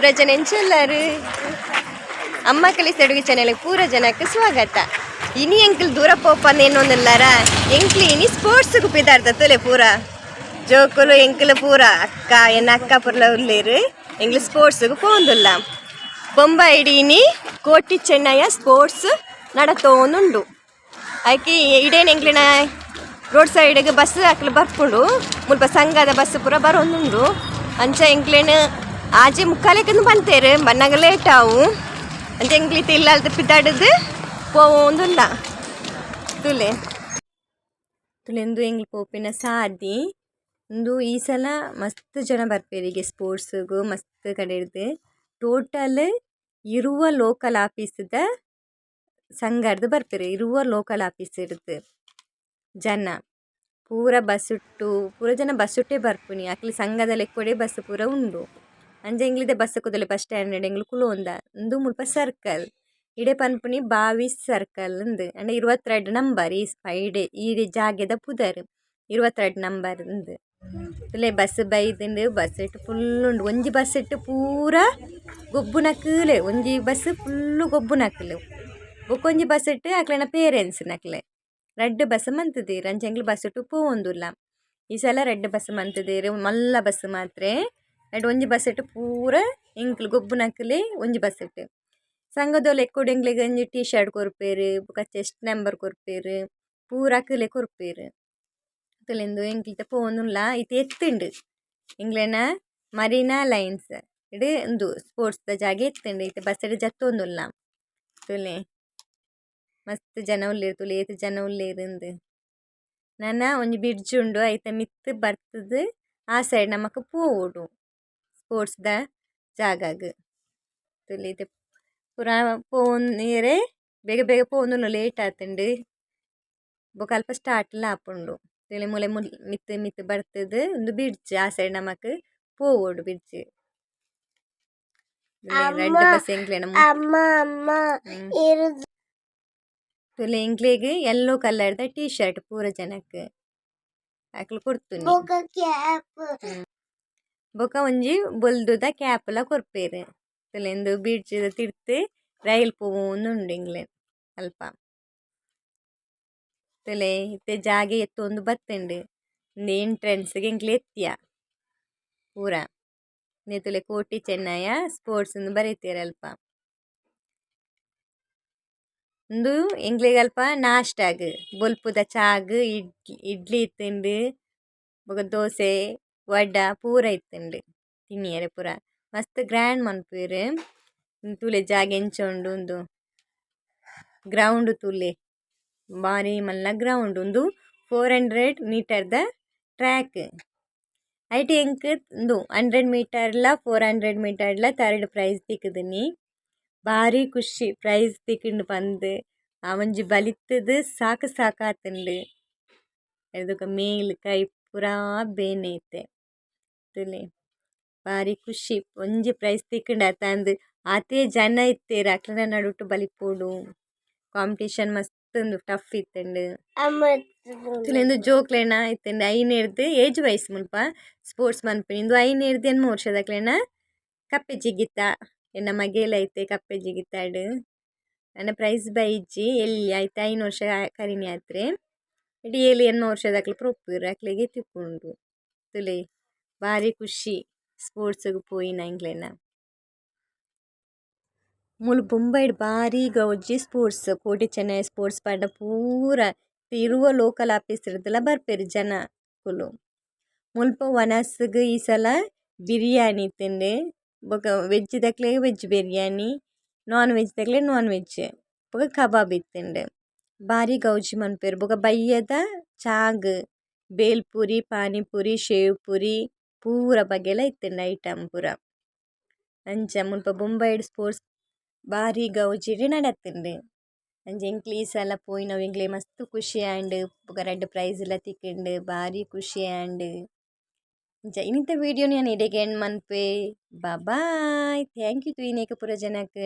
ಪೂರ ಜನ ಎಂಚೆಲ್ಲಾರು ಅಮ್ಮ ಕಲಿಸ ಅಡುಗೆ ಚಾನೆಲ್ ಪೂರ ಜನಕ್ಕೆ ಸ್ವಾಗತ. ಇನಿ ಎಂಕ್ಲ್ ದೂರ ಪೋಪನ್ ಏನೊಂದಿಲ್ಲಾರ ಎಂಕ್ಲಿ ಇನಿ ಸ್ಪೋರ್ಟ್ಸ್ ಪಿದಾರ್ದ ಪೂರ. ಜೋಕುಲು ಎಂಕ್ಲು ಪೂರ. ಅಕ್ಕ ಎನ್ನ ಅಕ್ಕ ಪುರ್ಲ ಉಳ್ಳೇರು ಎಂಕ್ಲು ಸ್ಪೋರ್ಟ್ಸ್ಗೆ ಪೋಂದುಲ್ಲ. ಬೊಂಬಾಯಿಡಿ ಇಡೀನಿ ಕೋಟಿ ಚೆನ್ನಯ್ಯ ಸ್ಪೋರ್ಟ್ಸ್ ನಡತೋನುಂಡು. ಆಕೆ ಇಡೇನು ಎಂಕ್ಲಿನ ರೋಡ್ ಸೈಡ್ಗೆ ಬಸ್ ಹಾಕಲು ಬರ್ಕೊಂಡು ಮುಲ್ಪ ಸಂಘದ ಬಸ್ ಪೂರ ಬರೋನುಂಡು ಅಂಚ ಎಂಕ್ಲೇನು ಆಜೆ ಮುಕ್ಕಾಲಕ್ಕೆ ಬಂತೇರು. ಲೇಟ್ ಆವು. ಅಂತ ಎಂಕ್ಲಿತ ಇಲ್ಲ ಅಲ್ದ ಪಿದ್ದಾಡದು. ಪೋವೊಂದುಲ್ಲ ತುಲೆ. ತುಲೆಂದು ಹೆಂಗ್ ಪೋಪಿನ ಸಾದಿ ಒಂದು ಈ ಸಲ ಮಸ್ತ್ ಜನ ಬರ್ಪೇರಿಗೆ ಸ್ಪೋರ್ಟ್ಸ್ಗೂ, ಮಸ್ತ್ ಕಡೆ ಇರ್ದು ಟೋಟಲ್ ಇರುವ ಲೋಕಲ್ ಆಫೀಸದ ಸಂಘರ್ದು ಬರ್ಪೇರು ಇರುವ ಲೋಕಲ್ ಆಫೀಸ್ ಇರ್ದು. ಜನ. ಪೂರ ಬಸ್ಸುಟ್ಟು ಪೂರ ಜನ ಬಸ್ಸುಟ್ಟೇ ಬರ್ಪುನಿ. ಆಕ್ಲಿ ಸಂಘದ ಲೆಕ್ಕೊಡೆ ಬಸ್ ಪೂರ ಉಂಡು. ಅಂಜೆಂಗ್ಲಿದ ಬಸ್ಸಕುದಲೆ ಬಸ್ ಸ್ಟ್ಯಾಂಡ್ ಡು ಎಂಗ್ಲೂ ಕುಲೋಂದ ಉಂದು ಮುಲ್ಪ ಸರ್ಕಲ್ ಇಡೆ ಪನ್ಪುನಿ ಬಾವಿ ಸರ್ಕಲ್ ಇಂದ್ ಆಂಡ ಇರುವತ್ತೆರಡು ನಂಬರ್ ಈ ಪೈಡೆ ಈಡೆ ಜಾಗೆದ ಪುದರ್ ಇರುವತ್ತೆರಡು ನಂಬರ್ ಇಂದ್ ಇಲ್ಲೆ ಬಸ್ ಬೈದ್ಂಡ್ ಬಸ್ಸ್ ಫುಲ್ ಫುಲ್ಲ್ ಉಂಡು ಒಂಜಿ ಬಸ್ಸ್ ಟ್ ಪೂರ ಗೊಬ್ಬುನಕುಲೆ ಒಂಜಿ ಬಸ್ಸ್ ಫುಲ್ಲ್ ಗೊಬ್ಬುನಕುಲು ಬೊಕೊಂಜಿ ಬಸ್ಸ್ ಟ್ ಅಕ್ಲೆನ ಪೇರೆಂಟ್ಸ್ ನಕ್ಲೆ ರಡ್ಡ್ ಬಸ್ಸ್ ಮಂತುದೆರ್ ಅಂಚ ಎಂಕ್ಲ್ ಬಸ್ಸ್ ಟ್ ಪೋವೊಂದುಲ್ಲ ಈ ಸಲ ರಡ್ಡ್ ಬಸ್ಸ್ ಮಂತುದೆರ್ ಮಲ್ಲ ಬಸ್ ಮಾತ್ರೆ ಎಡ್ ಒಂಜಿ ಬಸ್ ಇಟ್ಟು ಪೂರ ಎಂಕ್ಲು ಗೊಬ್ಬು ನಕ್ಲೆ ಒಂಜಿ ಬಸ್ ಇಟ್ಟು ಸಂಘದೋಲು ಎಕ್ಕುಡು ಎಂಕ್ಲೆಗ್ ಒಂಜಿ ಟೀ ಶರ್ಟ್ ಕೊರ್ಪೇರು ಬೊಕ ಚೆಸ್ಟ್ ನಂಬರ್ ಕೊರ್ಪೇರು ಪೂರ ಅಕ್ಲೆ ಕೊರ್ಪೇರು ಅಕ್ಲೆಂದು ಎಂಕ್ಲಿತ ಪೋವೊಂದುಲ್ಲ ಇತ್ತೆ ಎತ್ತುಂಡು ಎಂಗ್ಲೆನ ಮರೀನಾ ಲೈನ್ಸ್ ಇಡು ಉಂದು ಸ್ಪೋರ್ಟ್ಸ್ದ ಜಾಗೆ ಎತ್ತುಂಡು ಇತ್ತೆ ಬಸ್ ಇಡು ಜತ್ತೊಂದುಲ್ಲ ತುಲೆ ಮಸ್ತ್ ಜನ ಉಲ್ಲೇರ್ ತುಲೆ ಏತ್ ಜನ ಉಲ್ಲೇರಿಂದು ನನ ಒಂಜಿ ಬ್ರಿಡ್ಜ್ ಉಂಡು ಐತ ಮಿತ್ತ್ ಬರ್ತದ್ ಆ ಸೈಡ್ ನಮಕ್ ಪೋವೊಡು ಸ್ಪೋರ್ಟ್ಸ್ದ ಜಾಗಾಗ್ ತುಲಿತೆ ಇತ್ತೆ ಪೋನ್ ಪೋವೊಂದೆರೆ ಬೇಗ ಬೇಗ ಪೋವೊಂದುಲ್ಲ ಲೇಟ್ ಆತುಂಡು. ಬೊಕ ಅಲ್ಪ ಸ್ಟಾರ್ಟ್ಲ ಆಪುಂಡು ತುಲೆ ಮೂಲೆ ಮಿತ್ತ್ ಮಿತ್ ಬರ್ತದ್ ಉಂದು ಬ್ರಿಡ್ಜ್ ಆ ಸೈಡ್ ನಮಕ್ ಪೋವೊಡು ಬ್ರಿಡ್ಜ್ ರೆಡ್ ಬಸ್ ಎಂಕ್ಲೆನ ಹ್ಮ್. ತುಲೆ ಎಂಕ್ಲೆಗ್ ಯೆಲ್ಲೋ ಕಲರ್ದ ಟೀ ಶರ್ಟ್ ಪೂರ ಜನಕ್. ಅಕ್ಲು ಕೊಡ್ತೀನಿ. ಬೊಕ ಒಂಜಿ ಬೊಲ್ದುದ ಕ್ಯಾಪ್ಲ ಕೊರ್ಪೆರ್. ತುಲೆಂದು ದ ತಿರ್ತ್ ರೈಲ್ ಪೋವೊಂದುಂಡು ಎಂಗ್ಲೆ ಅಲ್ಪ. ತಲೆ ಇತ್ತೆ ಜಾಗೆ ಎತ್ತೊಂದು ಬತ್ತುಂಡು. ಉಂದು ಎಂಟ್ರೆನ್ಸ್ಗೆ ಎಂಕ್ಲೆ ಎತ್ತಿಯ. ಪೂರ. ನೆತ್ತುಲೆ ಕೋಟಿ ಚೆನ್ನಯ್ಯ ಸ್ಪೋರ್ಟ್ಸ್ ಇಂದ್ ಬರೆತೆರ್ ಅಲ್ಪ. ಉಂದು ಎಂಕ್ಲೆಗ್ ಅಲ್ಪ ನಾಷ್ಟಾಗ್. ಬೊಲ್ಪುದ ಚಾಗ್ ಇಡ್ಲಿ ಇಡ್ಲಿ ಇತ್ತುಂಡು. ಬೊಕ ದೋಸೆ. ವಡ ಪೂರ ಇತ್ತುಂಡು ತಿನಿಯರೆ ಪೂರ ಮಸ್ತ್ ಗ್ರ್ಯಾಂಡ್ ಮನ್ಪುವೆರ್ ತೂಲೆ ಜಾಗೆ ಎಂಚ ಉಂಡು ಉಂದು ಗ್ರೌಂಡ್ ತೂಲೆ ಬಾರಿ ಮಲ್ಲ ಗ್ರೌಂಡ್ ಉಂದು ಫೋರ್ ಹಂಡ್ರೆಡ್ ಮೀಟರ್ದ ಟ್ರ್ಯಾಕ್ ಐಟ್ ಎಂಕ್ ಉಂದು ಹಂಡ್ರೆಡ್ ಮೀಟರ್ಲ ಫೋರ್ ಹಂಡ್ರೆಡ್ ಮೀಟರ್ಲ ಥರ್ಡ್ ಪ್ರೈಸ್ ತಿಕ್ಕುದುನಿ ಬಾರಿ ಖುಷಿ ಪ್ರೈಸ್ ತಿಕ್ಕುಂಡು ಪಂದ್ ಆ ಒಂಜಿ ಬಲಿತದ್ ಸಾಕ್ ಸಾಕ್ ಆತುಂಡು ಐದುಕ ಮೇಲ್ ಕೈ ಬೇನೆ ಬಾರಿ ಖುಷಿ. ಒಂಜಿ ಪ್ರೈಸ್ ತಿಕ್ಕುಂಡು ಅತಂದ್ ಆತೆ ಜನ ಇತ್ತೆರ್ ಅಕ್ಲೆನ ನಡುಟ್ ಬಲಿಪೋಡು. ಕಾಂಪಿಟೇಷನ್ ಮಸ್ತ್ ಉಂದು ಟಫ್ ಇತ್ತುಂಡು ತುಲೆಂದು ಜೋಕ್ಲೆನ ಇತ್ತುಂಡು. ಐನೆರ್ದ್ ಏಜ್ ವೈಸ್ ಮುಲ್ಪ ಸ್ಪೋರ್ಟ್ಸ್ ಮನ್ಪುನಿ ಇಂದು ಐನೆರ್ದ್ ಎನ್ಮ ವರ್ಷದಕ್ಲೆನ ಕಪ್ಪೆ ಜಿಗಿತ. ಎನ್ನ ಮಗೇಲ ಐತೆ ಕಪ್ಪೆ ಜಿಗಿತಾಡ್ ಆಂಡ. ಪ್ರೈಸ್ ಬೈಜಿ ಎಲ್ಲಿ ಆಯ್ತು? ಐನ್ ವರ್ಷ ಕರಿಮೆ ಆತ್ರೆ. ಇಡೀ ಎಲ್ಲಿ ಎನ್ಮ ವರ್ಷದಕ್ಲೆ ಪ್ರೊಪ್ಪುವೆರ್ ಅಕ್ಲೆಗೆ ತಿಕ್ಕುಂಡು. ತುಲೆ. ಬಾರಿ ಖುಷಿ ಸ್ಪೋರ್ಟ್ಸ್ಗ್ ಪೋಯಿನ ಎಂಕ್ಲೆನ ಮೂಲು ಬೊಂಬೈಡ್ ಬಾರಿ ಗೌಜಿ ಸ್ಪೋರ್ಟ್ಸ್ ಕೋಟಿ ಚೆನ್ನೈ ಸ್ಪೋರ್ಟ್ಸ್ ಪಂಡ ಪೂರ ಇರುವ ಲೋಕಲ್ ಆಫೀಸರ್ದಲ ಬರ್ಪೆರ್ ಜನ ಕುಲು ಮುಲ್ಪ ವನಸ್ಗ್ ಈ ಸಲ ಬಿರಿಯಾನಿ ಇತ್ತುಂಡು ಬೊಕ ವೆಜ್ ದಕ್ಲೆ ವೆಜ್ ಬಿರಿಯಾನಿ ನಾನ್ ವೆಜ್ ದಕ್ಲೆ ನಾನ್ ವೆಜ್ ಬೊಕ ಕಬಾಬ್ ಇತ್ತುಂಡು ಬಾರಿ ಗೌಜಿ ಮನ್ಪುವೆರ್ ಬೊಕ ಬಯ್ಯದ ಚಾಗ್ ಬೇಲ್ಪುರಿ ಪಾನಿಪುರಿ ಶೇವ್ ಪುರಿ ಪೂರ ಬಗೆಲ ಇತ್ತುಂಡು ಐಟಮ್ ಪೂರ. ಅಂಚ ಮುಲ್ಪ ಬೊಂಬೈಡ್ ಸ್ಪೋರ್ಟ್ಸ್ ಬಾರಿ ಗೌಜಿಡ್ ನಡತುಂಡು ಅಂಚ ಎಂಕ್ಲೆ ಈ ಸಲ ಪೋಯಿನವು ಎಂಕ್ಲೆ ಮಸ್ತ್ ಖುಷಿ ಆಂಡ್ ಬೊಕ ರಡ್ಡ್ ಪ್ರೈಸ್ ಲ ತಿಕ್ಕುಂಡು ಬಾರಿ ಖುಷಿ ಆಂಡ್ ಇಂಚ ಇನ್ನಿತ ವಿಡಿಯೋನು ಯಾನ್ ಎಡೆಗೆ ಎಂಡ್ ಮನ್ಪೆ. ಬಾ ಬಾಯ್. ಥ್ಯಾಂಕ್ ಯು ತೂಯಿನೇಕ ಪೂರ ಜನಕ್